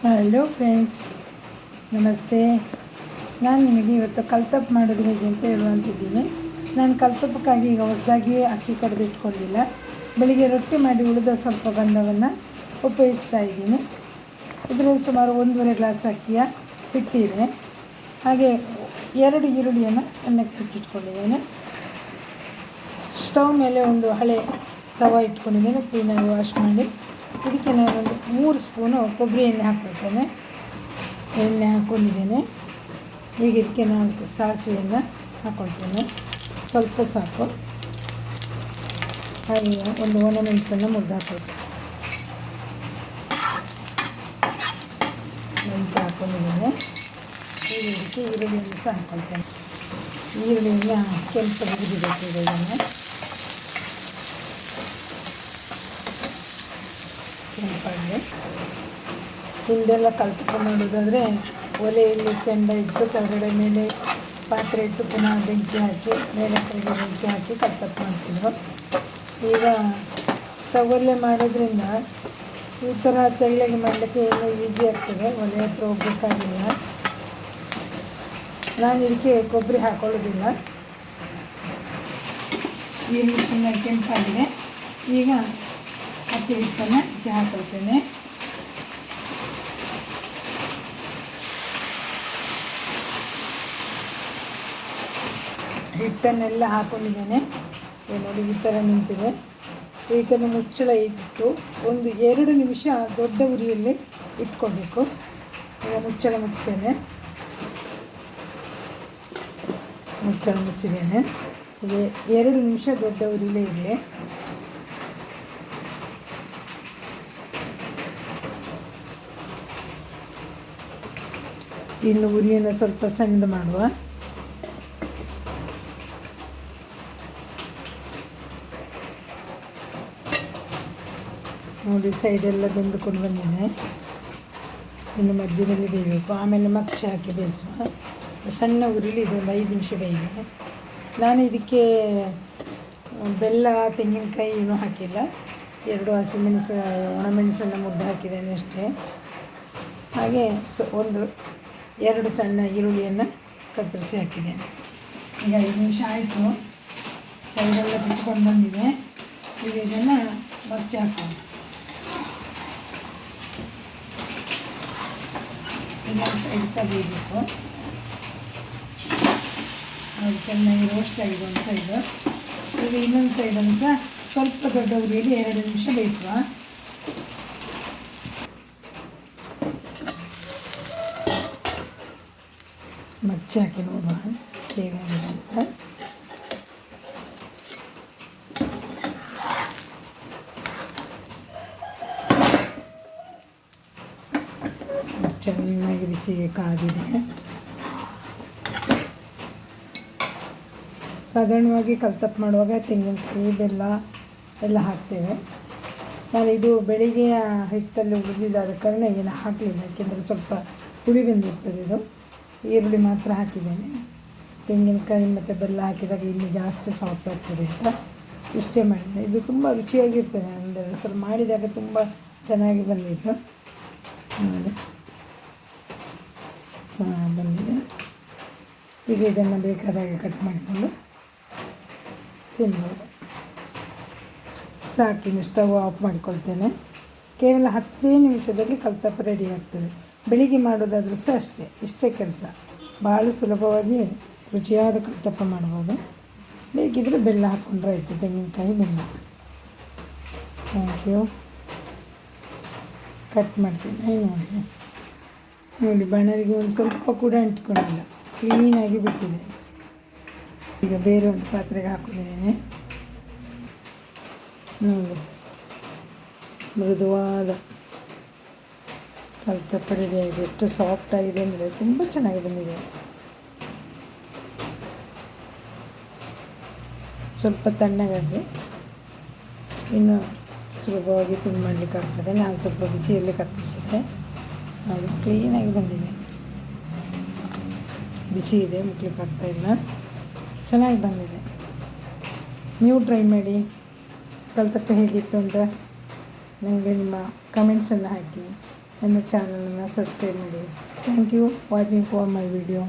Hello friends ನಮಸ್ತೆ. ನಾನು ನಿಮಗೆ ಇವತ್ತು ಕಲ್ತಪ್ಪು ಮಾಡೋದು ಹೇಗೆ ಅಂತ ಹೇಳುವಂತಿದ್ದೀನಿ. ನಾನು ಕಲ್ತಪ್ಪಕ್ಕಾಗಿ ಈಗ ಹೊಸದಾಗಿ ಅಕ್ಕಿ ಕಡ್ದು ಇಟ್ಕೊಂಡಿಲ್ಲ ಬೆಳಿಗ್ಗೆ ರೊಟ್ಟಿ ಮಾಡಿ ಉಳಿದ ಸ್ವಲ್ಪ ಗಂಧವನ್ನು ಉಪಯೋಗಿಸ್ತಾ ಇದ್ದೀನಿ. ಇದರಲ್ಲಿ ಸುಮಾರು ಒಂದೂವರೆ ಗ್ಲಾಸ್ ಅಕ್ಕಿಯ ಹಿಟ್ಟಿದೆ. ಹಾಗೆ ಎರಡು ಈರುಳ್ಳಿಯನ್ನು ಸಣ್ಣಕ್ಕೆ ಹೆಚ್ಚಿಟ್ಕೊಂಡಿದ್ದೇನೆ. ಸ್ಟವ್ ಮೇಲೆ ಒಂದು ಹಳೆ ತವ ಇಟ್ಕೊಂಡಿದ್ದೇನೆ. ಕ್ಲೀನಾಗಿ ವಾಶ್ ಮಾಡಿ. ಇದಕ್ಕೆ ನಾನೊಂದು ಮೂರು ಸ್ಪೂನು ಕೊಬ್ಬರಿ ಎಣ್ಣೆ ಹಾಕ್ಬಿಡ್ತೇನೆ. ಎಣ್ಣೆ ಹಾಕ್ಕೊಂಡಿದ್ದೇನೆ ಈಗ ಇದಕ್ಕೆ ನಾನು ಸಾಸಿವೆಯನ್ನು ಹಾಕ್ಕೊಳ್ತೇನೆ ಸ್ವಲ್ಪ ಸಾಕು. ಹಾಗೆ ಒಂದು ಒಣಮೆಣಸನ್ನು ಮುರಿದು ಮುದ್ದಾಕೋದು ಮೆಣಸು ಹಾಕ್ಕೊಂಡಿದ್ದೇನೆ ಇದಕ್ಕೆ ಈರುಳ್ಳಿಯನ್ನು ಸಹ ಹಾಕ್ಕೊಳ್ತೇನೆ ಈರುಳ್ಳಿಯನ್ನು ಕೆಂಪು ಈಗ ಇದನ್ನು ಕೆಂಪಾಗಿದೆ ಹಿಂದೆಲ್ಲ ಕಲ್ತ್ಕೊಂಡು ಮಾಡೋದಾದರೆ ಒಲೆಯಲ್ಲಿ ಕೆಂಡ ಇಟ್ಟು ಕೆಳಗಡೆ ಮೇಲೆ ಪಾತ್ರೆ ಇಟ್ಟು ಪುನಃ ಬೆಂಕಿ ಹಾಕಿ, ಮೇಲೆ ಕೆಳಗೆ ಬೆಂಕಿ ಹಾಕಿ ಕಲ್ತಪ್ಪು ಮಾಡ್ತಿದ್ರು. ಈಗ ಸ್ಟವಲ್ಲೇ ಮಾಡೋದ್ರಿಂದ ಈ ಥರ ತೆಳ್ಳಗೆ ಮಾಡಲಿಕ್ಕೆ ಏನೂ ಈಸಿ ಆಗ್ತದೆ. ಒಲೆ ಹತ್ರ ಹೋಗ್ಬೇಕಾಗಿಲ್ಲ. ನಾನು ಇದಕ್ಕೆ ಕೊಬ್ಬರಿ ಹಾಕೊಳ್ಳೋದಿಲ್ಲ. ಈರುಳ್ಳಿ ಚೆನ್ನಾಗಿ ಕೆಂಪಾಗಿದೆ. ಈಗ ಅಕ್ಕಿ ಹಿಟ್ಟನ್ನು ಹಾಕೊಳ್ತೇನೆ. ಹಿಟ್ಟನ್ನೆಲ್ಲ ಹಾಕೊಂಡಿದ್ದೇನೆ. ಇದು ನೋಡಿ, ಈ ಥರ ನಿಂತಿದೆ. ಇದನ್ನು ಮುಚ್ಚಳ ಇಟ್ಟು ಒಂದು ಎರಡು ನಿಮಿಷ ದೊಡ್ಡ ಉರಿಯಲ್ಲಿ ಇಟ್ಕೋಬೇಕು ಈಗ ಮುಚ್ಚಳ ಮುಚ್ಚಿದ್ದೇನೆ ಮುಚ್ಚಳ ಮುಚ್ಚಿದ್ದೇನೆ. ಈಗ ಎರಡು ನಿಮಿಷ ದೊಡ್ಡ ಉರಿಲೇ ಇರಲಿ. ಇನ್ನು ಉರಿಯನ್ನು ಸ್ವಲ್ಪ ಸಣ್ಣದು ಮಾಡುವ. ನೋಡಿ ಸೈಡೆಲ್ಲ ಬೆಂದುಕೊಂಡು ಬಂದಿದೆ. ಇನ್ನು ಮಧ್ಯದಲ್ಲಿ ಬೇಯಬೇಕು. ಆಮೇಲೆ ಮಕ್ಷ ಹಾಕಿ ಬೇಯಿಸುವ. ಸಣ್ಣ ಉರಿಲಿ ಇದೊಂದು ಐದು ನಿಮಿಷ ಬೇಯಿದೆ. ನಾನು ಇದಕ್ಕೆ ಬೆಲ್ಲ, ತೆಂಗಿನಕಾಯಿ ಏನೂ ಹಾಕಿಲ್ಲ. ಎರಡು ಹಸಿಮೆಣಸು ಒಣಮೆಣಸನ್ನು ಮುದ್ದೆ ಹಾಕಿದ್ದೇನೆ ಅಷ್ಟೇ. ಹಾಗೆ, ಸೊ ಒಂದು ಎರಡು ಸಣ್ಣ ಈರುಳ್ಳಿಯನ್ನು ಕತ್ತರಿಸಿ ಹಾಕಿದ್ದೇನೆ ಈಗ ಐದು ನಿಮಿಷ ಆಯಿತು. ಸೈಡೆಲ್ಲ ಬಿಟ್ಕೊಂಡು ಬಂದಿದೆ. ಈಗ ಇದನ್ನು ಬಚ್ಚಿ ಹಾಕೋಣ. ಇನ್ನೊಂದು ಸೈಡ್ ಸಹ ಬೇಯಬೇಕು ಚೆನ್ನಾಗಿ ರೋಸ್ಟ್ ಆಗಿದೆ ಒಂದು ಸೈಡು ಈಗ ಇನ್ನೊಂದು ಸೈಡನ್ನು ಸಹ ಸ್ವಲ್ಪ ದೊಡ್ಡ ಉರಿಯಲ್ಲಿ ಎರಡು ನಿಮಿಷ ಬೇಯಿಸುವ. ಮಚ್ಚಿ ಹಾಕಿ ನೋಡುವ ಹೇಗಾಗಿದೆ ಅಂತ. ಚೆನ್ನಾಗಿ ಬಿಸಿಗೆ ಕಾದಿದೆ. ಸಾಧಾರಣವಾಗಿ ಕಲ್ತಪ್ಪು ಮಾಡುವಾಗ ತೆಂಗಿನಕಾಯಿ, ಬೆಲ್ಲ ಎಲ್ಲ ಹಾಕ್ತೇವೆ. ನಾನು ಇದು ಬೆಳಿಗ್ಗೆ ಹಿಟ್ಟಲ್ಲಿ ಉಳಿದಿದ್ದಾದ ಕಾರಣ ಏನು ಹಾಕಲಿಲ್ಲ, ಯಾಕೆಂದರೆ ಸ್ವಲ್ಪ ಹುಳಿ ಬಂದಿರ್ತದೆ ಇದು. ಈರುಳ್ಳಿ ಮಾತ್ರ ಹಾಕಿದ್ದೇನೆ. ತೆಂಗಿನಕಾಯಿ ಮತ್ತು ಬೆಲ್ಲ ಹಾಕಿದಾಗ ಇಲ್ಲಿ ಜಾಸ್ತಿ ಸಾಫ್ಟ್ ಆಗ್ತದೆ ಅಂತ ಇಷ್ಟೇ ಮಾಡಿದ್ದೇನೆ. ಇದು ತುಂಬ ರುಚಿಯಾಗಿರ್ತದೆ. ಅಂದರೆ ಸಲ ಮಾಡಿದಾಗ ತುಂಬ ಚೆನ್ನಾಗಿ ಬಂದಿತ್ತು ನೋಡಿ. ಚೆನ್ನಾಗಿ ಬಂದಿದೆ. ಈಗ ಇದನ್ನು ಬೇಕಾದಾಗ ಕಟ್ ಮಾಡಿಕೊಂಡು ತಿನ್ಬೋದು. ಸಾಕಿನ ಸ್ಟವ್ ಆಫ್ ಮಾಡಿಕೊಳ್ತೇನೆ. ಕೇವಲ ಹತ್ತೇ ನಿಮಿಷದಲ್ಲಿ ಕಲ್ತಪ್ಪ ರೆಡಿ ಆಗ್ತದೆ. ಬೆಳಿಗ್ಗೆ ಮಾಡೋದಾದರೂ ಸಹ ಅಷ್ಟೇ, ಇಷ್ಟೇ ಕೆಲಸ. ಭಾಳ ಸುಲಭವಾಗಿ ರುಚಿಯಾದ ಕತ್ತಪ್ಪ ಮಾಡ್ಬೋದು. ಬೇಕಿದ್ರೆ ಬೆಲ್ಲ ಹಾಕ್ಕೊಂಡ್ರೆ ಆಯಿತು, ತೆಂಗಿನಕಾಯಿ, ಬೆಲ್ಲ. ಥ್ಯಾಂಕ್ ಯು ಕಟ್ ಮಾಡ್ತೀನಿ. ನೋಡಿ. ನೋಡಿ ಬಾಣರಿಗೆ ಒಂದು ಸ್ವಲ್ಪ ಕೂಡ ಅಂಟ್ಕೊಂಡಿಲ್ಲ. ಕ್ಲೀನಾಗಿ ಬಿಟ್ಟಿದೆ. ಈಗ ಬೇರೆ ಒಂದು ಪಾತ್ರೆಗೆ ಹಾಕೊಂಡಿದ್ದೇನೆ. ನೋಡಿ, ಮೃದುವಾದ ರೆಡಿ ಆಗಿದೆ ಎಷ್ಟು ಸಾಫ್ಟಾಗಿದೆ ಅಂದರೆ ತುಂಬ ಚೆನ್ನಾಗಿ ಬಂದಿದೆ. ಸ್ವಲ್ಪ ತಣ್ಣಗಾಗಲಿ ಇನ್ನು ಸುಲಭವಾಗಿ ತುಂಬ ಮಾಡಲಿಕ್ಕೆ ಆಗ್ತದೆ. ನಾನು ಸ್ವಲ್ಪ ಬಿಸಿಯಲ್ಲಿ ಕತ್ತರಿಸಿದೆ ಅದು ಕ್ಲೀನಾಗಿ ಬಂದಿದೆ. ಬಿಸಿ ಇದೆ ಮುಟ್ಲಿಕ್ಕೆ ಇಲ್ಲ. ಚೆನ್ನಾಗಿ ಬಂದಿದೆ. ನೀವು ಟ್ರೈ ಮಾಡಿ. ಕಲ್ತಪ್ಪ ಹೇಗಿತ್ತು ಅಂತ ನನಗೆ ನಿಮ್ಮ ಕಮೆಂಟ್ಸನ್ನು ಹಾಕಿ. and the channel and subscribe my. Thank you watching for my video.